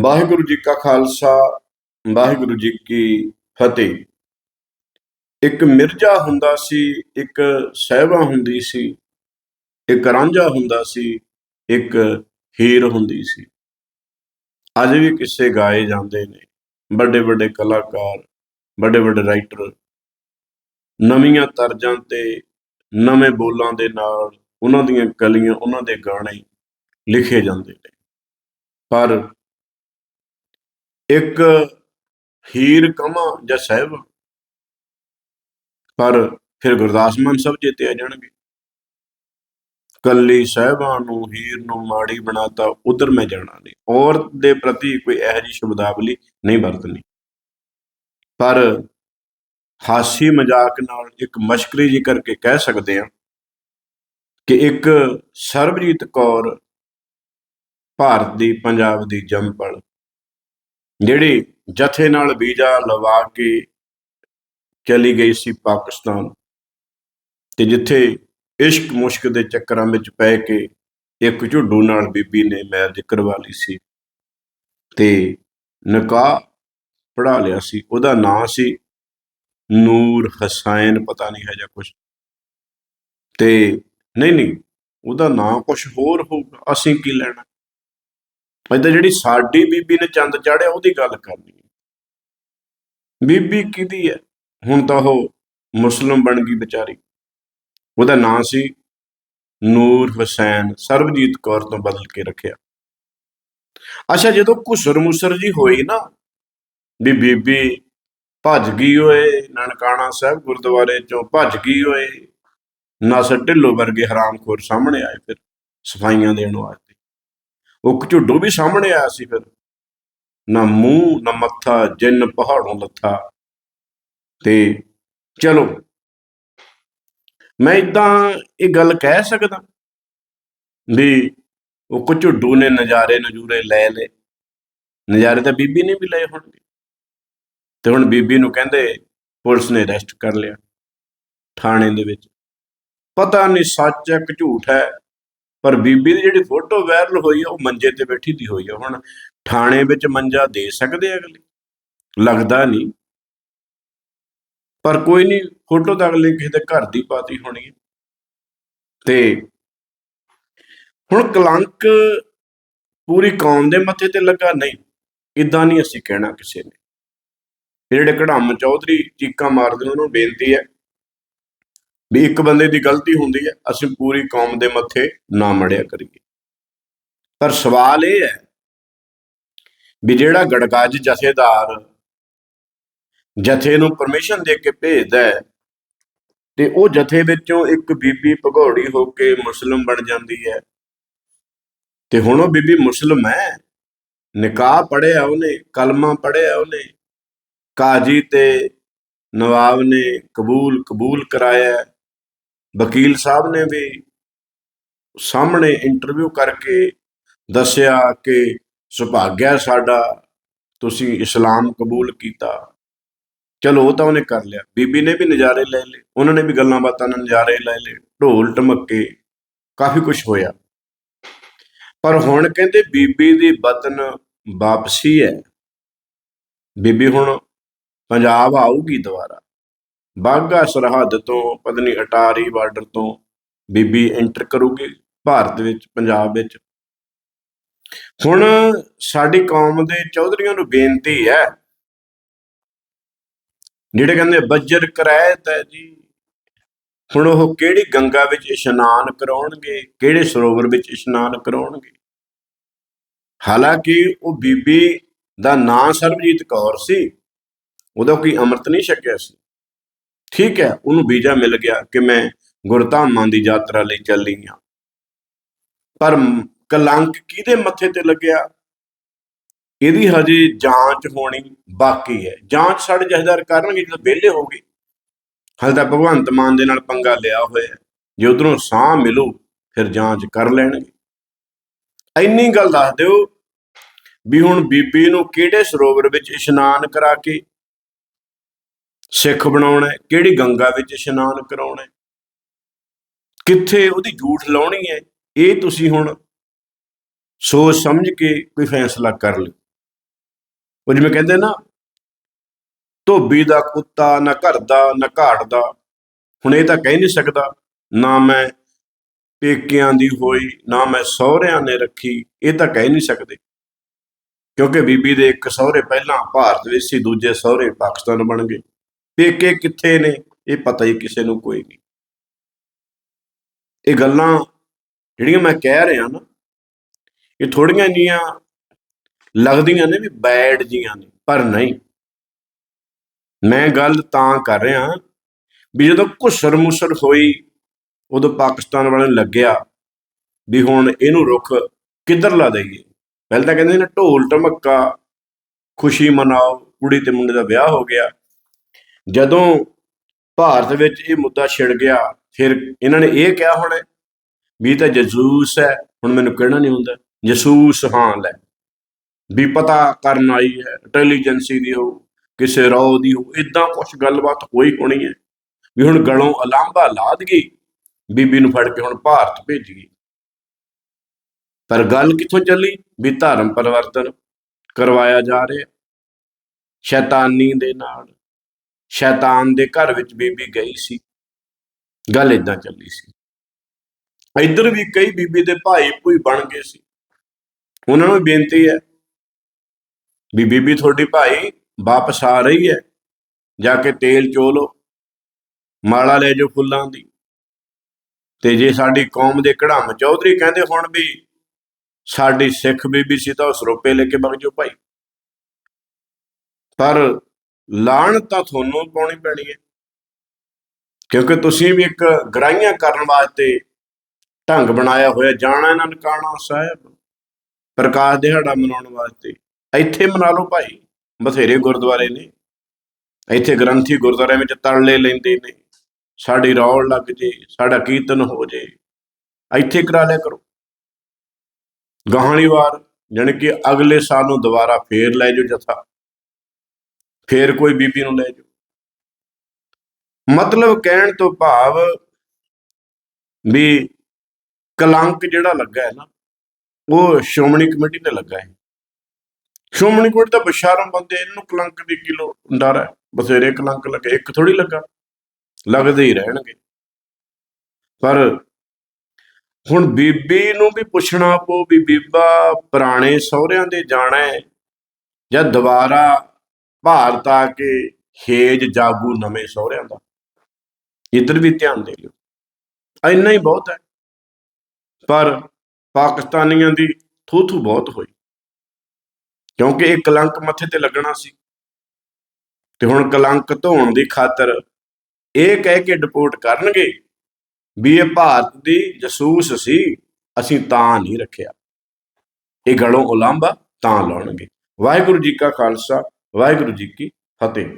ਵਾਹਿਗੁਰੂ ਜੀ ਕਾ ਖਾਲਸਾ, ਵਾਹਿਗੁਰੂ ਜੀ ਕੀ ਫਤਿਹ। ਇੱਕ ਮਿਰਜ਼ਾ ਹੁੰਦਾ ਸੀ, ਇੱਕ ਸਹਿਬਾ ਹੁੰਦੀ ਸੀ, ਇੱਕ ਰਾਂਝਾ ਹੁੰਦਾ ਸੀ, ਇੱਕ ਹੀਰ ਹੁੰਦੀ ਸੀ। ਅੱਜ ਵੀ ਕਿਸੇ ਗਾਏ ਜਾਂਦੇ ਨੇ ਵੱਡੇ ਵੱਡੇ ਕਲਾਕਾਰ ਵੱਡੇ ਵੱਡੇ ਰਾਈਟਰ, ਨਵੀਆਂ ਤਰਜ਼ਾਂ ਤੇ ਨਵੇਂ ਬੋਲਾਂ ਦੇ ਨਾਲ ਉਹਨਾਂ ਦੀਆਂ ਕਲੀਆਂ, ਉਹਨਾਂ ਦੇ ਗਾਣੇ ਲਿਖੇ ਜਾਂਦੇ ਨੇ। ਪਰ ਇੱਕ ਹੀਰ ਕਮਾ ਜਾਂ ਸਾਹਿਬ। ਪਰ ਫਿਰ ਗੁਰਦਾਸ ਮਾਨ ਸਭ ਜਿੱਤੇ ਆ ਜਾਣਗੇ। ਕੱਲੀ ਸਾਹਿਬਾਂ ਨੂੰ, ਹੀਰ ਨੂੰ ਮਾੜੀ ਬਣਾਤਾ, ਉਧਰ ਮੈਂ ਜਾਣਾ ਨਹੀਂ। ਔਰਤ ਦੇ ਪ੍ਰਤੀ ਕੋਈ ਇਹੋ ਜਿਹੀ ਸ਼ਬਦਾਵਲੀ ਨਹੀਂ ਵਰਤਣੀ। ਪਰ ਹਾਸੀ ਮਜ਼ਾਕ ਨਾਲ ਇੱਕ ਮਸ਼ਕਰੀ ਜੀ ਕਰਕੇ ਕਹਿ ਸਕਦੇ ਆ ਕਿ ਇੱਕ ਸਰਬਜੀਤ ਕੌਰ ਭਾਰਤ ਦੀ ਪੰਜਾਬ ਦੀ ਜੰਮਪਲ ਜਿਹੜੀ ਜਥੇ ਨਾਲ ਵੀਜ਼ਾ ਲਵਾ ਕੇ ਚਲੀ ਗਈ ਸੀ ਪਾਕਿਸਤਾਨ, ਤੇ ਜਿੱਥੇ ਇਸ਼ਕ ਮੁਸ਼ਕ ਦੇ ਚੱਕਰਾਂ ਵਿੱਚ ਪੈ ਕੇ ਇੱਕ ਝੁੱਡੂ ਨਾਲ ਬੀਬੀ ਨੇ ਮੈਰਿਜ ਕਰਵਾ ਲਈ ਸੀ ਤੇ ਨਿਕਾਹ ਪੜਾ ਲਿਆ ਸੀ। ਉਹਦਾ ਨਾਂ ਸੀ ਨੂਰ ਹਸੈਨ ਪਤਾ ਨਹੀਂ ਹੈ ਜਾਂ ਕੁਝ ਤੇ ਨਹੀਂ ਨਹੀਂ, ਉਹਦਾ ਨਾਂ ਕੁਝ ਹੋਰ ਹੋਊਗਾ, ਅਸੀਂ ਕੀ ਲੈਣਾ? ਅੱਜ ਤਾਂ ਜਿਹੜੀ ਸਾਡੀ ਬੀਬੀ ਨੇ ਚੰਦ ਚਾੜਿਆ, ਉਹਦੀ ਗੱਲ ਕਰਨੀ ਬੀਬੀ ਕਿਹਦੀ ਹੈ? ਹੁਣ ਤਾਂ ਉਹ ਮੁਸਲਮ ਬਣ ਗਈ ਵਿਚਾਰੀ। ਉਹਦਾ ਨਾਂ ਸੀ ਨੂਰ ਹੁਸੈਨ, ਸਰਬਜੀਤ ਕੌਰ ਤੋਂ ਬਦਲ ਕੇ ਰੱਖਿਆ। ਅੱਛਾ, ਜਦੋਂ ਘੁਸਰ ਮੁਸਰ ਜੀ ਹੋਈ ਨਾ, ਵੀ ਬੀਬੀ ਭੱਜ ਗਈ ਓਏ ਨਨਕਾਣਾ ਸਾਹਿਬ ਗੁਰਦੁਆਰੇ ਚੋਂ, ਭੱਜ ਗਈ ਓਏ, ਨਸ ਢਿੱਲੋ ਵਰਗੇ ਹਰਾਮਖੋਰ ਸਾਹਮਣੇ ਆਏ, ਫਿਰ ਸਫਾਈਆਂ ਦੇਣ ਵਾਸਤੇ। ਉਹ ਝੁੱਡੂ ਵੀ ਸਾਹਮਣੇ ਆਇਆ ਸੀ ਫਿਰ। ਨਾ ਮੂੰਹ, ਨਾ ਮੱਥਾ, ਜਿੰਨ ਪਹਾੜੋਂ ਲੱਥਾ। ਤੇ ਚਲੋ, ਮੈਂ ਇਦਾਂ ਇਹ ਗੱਲ ਕਹਿ ਸਕਦਾ ਵੀ ਉਹ ਕੁ ਝੁੱਡੂ ਨੇ, ਨਜ਼ਾਰੇ, ਨਜੂਰੇ ਲੈ ਲਏ। ਨਜ਼ਾਰੇ ਤਾਂ ਬੀਬੀ ਨੇ ਵੀ ਲਏ ਹੋਣਗੇ। ਤੇ ਹੁਣ ਬੀਬੀ ਨੂੰ ਕਹਿੰਦੇ ਪੁਲਿਸ ਨੇ ਅਰੈਸਟ ਕਰ ਲਿਆ ਥਾਣੇ ਦੇ ਵਿੱਚ। ਪਤਾ ਨਹੀਂ ਸੱਚ ਹੈ ਕਿ ਝੂਠ ਹੈ। ਪਰ ਬੀਬੀ ਦੀ ਜਿਹੜੀ ਫੋਟੋ ਵਾਇਰਲ ਹੋਈ ਆ, ਉਹ ਮੰਜੇ ਤੇ ਬੈਠੀ ਦੀ ਹੋਈ ਆ। ਹੁਣ ਥਾਣੇ ਵਿੱਚ ਮੰਜਾ ਦੇ ਸਕਦੇ ਆ ਅਗਲੇ? ਲੱਗਦਾ ਨਹੀਂ। ਪਰ ਕੋਈ ਨਹੀਂ, ਫੋਟੋ ਤਾਂ ਅਗਲੇ ਕਿਸੇ ਦੇ ਘਰ ਦੀ ਪਾਤੀ ਹੋਣੀ ਹੈ ਤੇ ਹੁਣ ਕਲੰਕ ਪੂਰੀ ਕੌਮ ਦੇ ਮੱਥੇ ਤੇ ਲੱਗਾ? ਨਹੀਂ। ਇਦਾਂ ਨਹੀਂ ਅਸੀਂ ਕਹਿਣਾ ਕਿਸੇ ਨੇ। ਜਿਹੜੇ ਕਢਾਮ ਚੌਧਰੀ ਚੀਕਾਂ ਮਾਰਦੇ ਉਹਨਾਂ ਨੂੰ ਬੇਨਤੀ ਹੈ ਵੀ ਇੱਕ ਬੰਦੇ ਦੀ ਗਲਤੀ ਹੁੰਦੀ ਹੈ, ਅਸੀਂ ਪੂਰੀ ਕੌਮ ਦੇ ਮੱਥੇ ਨਾ ਮੜਿਆ ਕਰੀਏ। ਪਰ ਸਵਾਲ ਇਹ ਹੈ ਵੀ ਜਿਹੜਾ ਗੜਗੱਜ ਜਥੇਦਾਰ ਜਥੇ ਨੂੰ ਪਰਮਿਸ਼ਨ ਦੇ ਕੇ ਭੇਜਦਾ ਹੈ ਤੇ ਉਹ ਜਥੇ ਵਿੱਚੋਂ ਇੱਕ ਬੀਬੀ ਭਗੌੜੀ ਹੋ ਕੇ ਮੁਸਲਮ ਬਣ ਜਾਂਦੀ ਹੈ ਤੇ ਹੁਣ ਉਹ ਬੀਬੀ ਮੁਸਲਮ ਹੈ, ਨਿਕਾਹ ਪੜਿਆ ਉਹਨੇ, ਕਲਮਾ ਪੜਿਆ ਉਹਨੇ, ਕਾਜੀ ਤੇ ਨਵਾਬ ਨੇ ਕਬੂਲ ਕਬੂਲ ਕਰਾਇਆ ਵਕੀਲ ਸਾਹਿਬ ਨੇ ਵੀ ਸਾਹਮਣੇ ਇੰਟਰਵਿਊ ਕਰਕੇ ਦੱਸਿਆ ਕਿ ਸੁਭਾਗਿਆ ਸਾਡਾ, ਤੁਸੀਂ ਇਸਲਾਮ ਕਬੂਲ ਕੀਤਾ। ਚਲੋ, ਉਹ ਤਾਂ ਉਹਨੇ ਕਰ ਲਿਆ। ਬੀਬੀ ਨੇ ਵੀ ਨਜ਼ਾਰੇ ਲੈ ਲਏ। ਉਹਨਾਂ ਨੇ ਵੀ ਗੱਲਾਂ ਬਾਤਾਂ ਨਾਲ ਨਜ਼ਾਰੇ ਲੈ ਲਏ। ਢੋਲ ਟਮੱਕੇ, ਕਾਫੀ ਕੁਝ ਹੋਇਆ। ਪਰ ਹੁਣ ਕਹਿੰਦੇ ਬੀਬੀ ਦੀ ਵਤਨ ਵਾਪਸੀ ਹੈ। ਬੀਬੀ ਹੁਣ ਪੰਜਾਬ ਆਊਗੀ ਦੁਬਾਰਾ। ਬਾਗਾ ਸਰਹੱਦ ਤੋਂ ਪਤਨੀ ਅਟਾਰੀ ਬਾਰਡਰ ਤੋਂ ਬੀਬੀ ਐਂਟਰ ਕਰੂਗੀ ਭਾਰਤ ਵਿੱਚ, ਪੰਜਾਬ ਵਿੱਚ। ਹੁਣ ਸਾਡੀ ਕੌਮ ਦੇ ਚੌਧਰੀਆਂ ਨੂੰ ਬੇਨਤੀ ਹੈ, ਜਿਹੜੇ ਕਹਿੰਦੇ ਬੱਜਰ ਕਰਾਇਤ ਹੈ ਜੀ, ਹੁਣ ਉਹ ਕਿਹੜੀ ਗੰਗਾ ਵਿੱਚ ਇਸ਼ਨਾਨ ਕਰਾਉਣਗੇ, ਕਿਹੜੇ ਸਰੋਵਰ ਵਿੱਚ ਇਸ਼ਨਾਨ ਕਰਾਉਣਗੇ? ਹਾਲਾਂਕਿ ਉਹ ਬੀਬੀ ਦਾ ਨਾਂ ਸਰਬਜੀਤ ਕੌਰ ਸੀ, ਉਹਦਾ ਕੋਈ ਅੰਮ੍ਰਿਤ ਨਹੀਂ ਛਕਿਆ ਸੀ। ਠੀਕ ਹੈ, ਉਹਨੂੰ ਵੀਜ਼ਾ ਮਿਲ ਗਿਆ ਕਿ ਮੈਂ ਗੁਰਧਾਮਾਂ ਦੀ ਯਾਤਰਾ ਲਈ ਚੱਲੀ ਆ ਪਰ ਕਲੰਕ ਕਿਹਦੇ ਮੱਥੇ ਤੇ ਲੱਗਿਆ? ਇਹਦੀ ਹਜੇ ਜਾਂਚ ਹੋਣੀ ਬਾਕੀ ਹੈ। ਜਾਂਚ ਸਾਡੇ ਜਹਦਾਰ ਕਰਨਗੇ, ਜਦੋਂ ਵਿਹਲੇ ਹੋ ਗਏ ਹਾਲੇ ਤਾਂ ਭਗਵੰਤ ਮਾਨ ਦੇ ਨਾਲ ਪੰਗਾ ਲਿਆ ਹੋਇਆ ਜੇ ਉਧਰੋਂ ਸਾਹ ਮਿਲੂ, ਫਿਰ ਜਾਂਚ ਕਰ ਲੈਣਗੇ। ਇੰਨੀ ਗੱਲ ਦੱਸ ਦਿਓ ਵੀ ਹੁਣ ਬੀਬੀ ਨੂੰ ਕਿਹੜੇ ਸਰੋਵਰ ਵਿੱਚ ਇਸ਼ਨਾਨ ਕਰਾ ਕੇ ਸਿੱਖ ਬਣਾਉਣਾ ਹੈ, ਕਿਹੜੀ ਗੰਗਾ ਵਿੱਚ ਇਸ਼ਨਾਨ ਕਰਾਉਣਾ ਹੈ, ਕਿੱਥੇ ਉਹਦੀ ਝੂਠ ਲਾਉਣੀ ਹੈ, ਇਹ ਤੁਸੀਂ ਹੁਣ ਸੋਚ ਸਮਝ ਕੇ ਕੋਈ ਫੈਸਲਾ ਕਰ ਲਓ। ਉਹ ਜਿਵੇਂ ਕਹਿੰਦੇ ਨਾ, ਧੋਬੀ ਦਾ ਕੁੱਤਾ ਨਾ ਘਰ ਦਾ ਨਾ ਘਾਟ ਦਾ ਹੁਣ ਇਹ ਤਾਂ ਕਹਿ ਨਹੀਂ ਸਕਦਾ, ਨਾ ਮੈਂ ਪੇਕਿਆਂ ਦੀ ਹੋਈ, ਨਾ ਮੈਂ ਸਹੁਰਿਆਂ ਨੇ ਰੱਖੀ, ਇਹ ਤਾਂ ਕਹਿ ਨਹੀਂ ਸਕਦੇ। ਕਿਉਂਕਿ ਬੀਬੀ ਦੇ ਇੱਕ ਸਹੁਰੇ ਪਹਿਲਾਂ ਭਾਰਤ ਵਿੱਚ ਸੀ, ਦੂਜੇ ਸਹੁਰੇ ਪਾਕਿਸਤਾਨ ਬਣ ਗਏ। ਪੇਕੇ ਕਿੱਥੇ ਨੇ, ਇਹ ਪਤਾ ਹੀ ਕਿਸੇ ਨੂੰ ਕੋਈ ਨਹੀਂ। ਇਹ ਗੱਲਾਂ ਜਿਹੜੀਆਂ ਮੈਂ ਕਹਿ ਰਿਹਾ ਨਾ, ਇਹ ਥੋੜੀਆਂ ਜੀਆਂ ਲੱਗਦੀਆਂ ਨੇ ਵੀ ਬੈਡ ਜੀਆਂ ਨੇ, ਪਰ ਨਹੀਂ। ਮੈਂ ਗੱਲ ਤਾਂ ਕਰ ਰਿਹਾ ਵੀ ਜਦੋਂ ਘੁਸਰ ਮੁਸਰ ਹੋਈ, ਉਦੋਂ ਪਾਕਿਸਤਾਨ ਵਾਲਿਆਂ ਨੂੰ ਲੱਗਿਆ ਵੀ ਹੁਣ ਇਹਨੂੰ ਰੁੱਖ ਕਿੱਧਰ ਲਾ ਦਈਏ। ਪਹਿਲਾਂ ਤਾਂ ਕਹਿੰਦੇ ਨੇ ਢੋਲ ਢਮੱਕਾ ਖੁਸ਼ੀ ਮਨਾਓ, ਕੁੜੀ ਤੇ ਮੁੰਡੇ ਦਾ ਵਿਆਹ ਹੋ ਗਿਆ। ਜਦੋਂ ਭਾਰਤ ਵਿੱਚ ਇਹ ਮੁੱਦਾ ਛਿੜ ਗਿਆ, ਫਿਰ ਇਹਨਾਂ ਨੇ ਇਹ ਕਿਹਾ ਹੁਣ, ਵੀ ਤਾਂ ਜਸੂਸ ਹੈ, ਹੁਣ ਮੈਨੂੰ ਕਹਿਣਾ ਨਹੀਂ ਹੁੰਦਾ, ਜਸੂਸ ਹਾਂ ਲੈ, ਵੀ ਪਤਾ ਕਰਨ ਆਈ ਹੈ ਇੰਟੈਲੀਜੈਂਸੀ ਦੀ ਹੋ ਕਿਸੇ ਰੌ ਦੀ ਹੋ ਇਦਾਂ ਕੁਝ ਗੱਲਬਾਤ ਹੋਈ ਹੋਣੀ ਹੈ, ਵੀ ਹੁਣ ਗਲੋਂ ਅਲਾਂਭਾ ਲਾਦ ਗਈ ਬੀਬੀ ਨੂੰ ਫੜ ਕੇ ਹੁਣ ਭਾਰਤ ਭੇਜ ਗਈ ਪਰ ਗੱਲ ਕਿੱਥੋਂ ਚੱਲੀ? ਵੀ ਧਰਮ ਪਰਿਵਰਤਨ ਕਰਵਾਇਆ ਜਾ ਰਿਹਾ, ਸ਼ੈਤਾਨੀ ਦੇ ਨਾਲ ਸ਼ੈਤਾਨ ਦੇ ਘਰ ਵਿੱਚ ਬੀਬੀ ਗਈ ਸੀ। ਗੱਲ ਇਦਾਂ ਚੱਲੀ ਸੀ। ਇੱਧਰ ਵੀ ਕਈ ਬੀਬੀ ਦੇ ਭਾਈ ਭੂਈ ਬਣ ਗਏ ਸੀ। ਉਹਨਾਂ ਨੂੰ ਬੇਨਤੀ ਹੈ, ਵੀ ਬੀਬੀ ਤੁਹਾਡੀ ਭਾਈ ਵਾਪਸ ਆ ਰਹੀ ਹੈ। ਜਾ ਕੇ ਤੇਲ ਚੋਲੋ, ਮਾਲਾ ਲੈ ਜਾਓ ਫੁੱਲਾਂ ਦੀ। ਤੇ ਜੇ ਸਾਡੀ ਕੌਮ ਦੇ ਕੜਾਮ ਚੌਧਰੀ ਕਹਿੰਦੇ ਹੁਣ ਵੀ ਸਾਡੀ ਸਿੱਖ ਬੀਬੀ ਸੀ ਤਾਂ ਉਸ ਰੁਪਏ ਲੈ ਕੇ ਵਗ ਜਾਓ ਭਾਈ। ਪਰ ਲਾਣ ਤਾਂ ਤੁਹਾਨੂੰ ਪਾਉਣੀ ਪੈਣੀ ਹੈ। ਕਿਉਂਕਿ ਤੁਸੀਂ ਵੀ ਇੱਕ ਗਰਾਈਆਂ ਕਰਨ ਵਾਸਤੇ ਢੰਗ ਬਣਾਇਆ ਹੋਇਆ, ਜਾਣਾ ਇਹਨਾਂ ਨਕਾਣਾ ਸਾਹਿਬ, ਪ੍ਰਕਾਸ਼ ਦਿਹਾੜਾ ਮਨਾਉਣ ਵਾਸਤੇ। ਇੱਥੇ ਮਨਾ ਲਓ ਭਾਈ, ਬਥੇਰੇ ਗੁਰਦੁਆਰੇ ਨੇ। ਇੱਥੇ ਗ੍ਰੰਥੀ ਗੁਰਦੁਆਰੇ ਵਿੱਚ ਤੜਲੇ ਲੈਂਦੇ ਨੇ। ਸਾਡੀ ਰੌਲ ਲੱਗ ਜੇ, ਸਾਡਾ ਕੀਰਤਨ ਹੋ ਜੇ। ਇੱਥੇ ਕਰਾ ਲਿਆ ਕਰੋ। ਗਾਹਣੀ ਵਾਰ, ਜਾਣੀ ਕਿ ਅਗਲੇ ਸਾਲ ਨੂੰ ਦੁਬਾਰਾ ਫੇਰ ਲੈ ਜਾਓ ਜਥਾ। ਫੇਰ ਕੋਈ ਬੀਬੀ ਨੂੰ ਲੈ ਜਾਓ। ਮਤਲਬ ਕਹਿਣ ਤੋਂ ਭਾਵ ਵੀ ਕਲੰਕ ਜਿਹੜਾ ਲੱਗਾ ਹੈ ਨਾ, ਉਹ ਸ਼੍ਰੋਮਣੀ ਕਮੇਟੀ ਤੇ ਲੱਗਾ ਹੈ। ਸ਼੍ਰੋਮਣੀ ਕਮੇਟੀ ਤਾਂ ਬਸ਼ਾਰਮ ਬੰਦੇ, ਇਹਨੂੰ ਕਲੰਕ ਦੀ ਕਿਲੋ ਡਰ ਹੈ। ਬਥੇਰੇ ਕਲੰਕ ਲੱਗੇ, ਇੱਕ ਥੋੜੀ ਲੱਗਾ, ਲੱਗਦੇ ਹੀ ਰਹਿਣਗੇ। ਪਰ ਹੁਣ ਬੀਬੀ ਨੂੰ ਵੀ ਪੁੱਛਣਾ ਪਊ ਵੀ ਬੀਬਾ ਪੁਰਾਣੇ ਸਹੁਰਿਆਂ ਦੇ ਜਾਣਾ ਹੈ ਜਾਂ ਦੁਬਾਰਾ ਭਾਰਤ ਆ ਕੇ ਹੇਜ ਜਾਗੂ ਨਵੇਂ ਸਹੁਰਿਆਂ ਦਾ। ਇੱਧਰ ਵੀ ਧਿਆਨ ਦੇ ਲਿਓ। ਇੰਨਾ ਹੀ ਬਹੁਤ ਹੈ। ਪਰ ਪਾਕਿਸਤਾਨੀਆਂ ਦੀ ਥੂਥੂ ਬਹੁਤ ਹੋਈ। ਕਿਉਂਕਿ ਇਹ ਕਲੰਕ ਮੱਥੇ ਤੇ ਲੱਗਣਾ ਸੀ। ਤੇ ਹੁਣ ਕਲੰਕ ਧੋਣ ਦੀ ਖਾਤਰ ਇਹ ਕਹਿ ਕੇ ਡਿਪੋਰਟ ਕਰਨਗੇ ਵੀ ਇਹ ਭਾਰਤ ਦੀ ਜਸੂਸ ਸੀ, ਅਸੀਂ ਤਾਂ ਨਹੀਂ ਰੱਖਿਆ। ਇਹ ਗਲੋਂ ਉਲਾਂਭਾ ਤਾਂ ਲਾਉਣਗੇ। ਵਾਹਿਗੁਰੂ ਜੀ ਕਾ ਖਾਲਸਾ ਵਾਹਿਗੁਰੂ ਜੀ ਕੀ ਫਤਿਹ।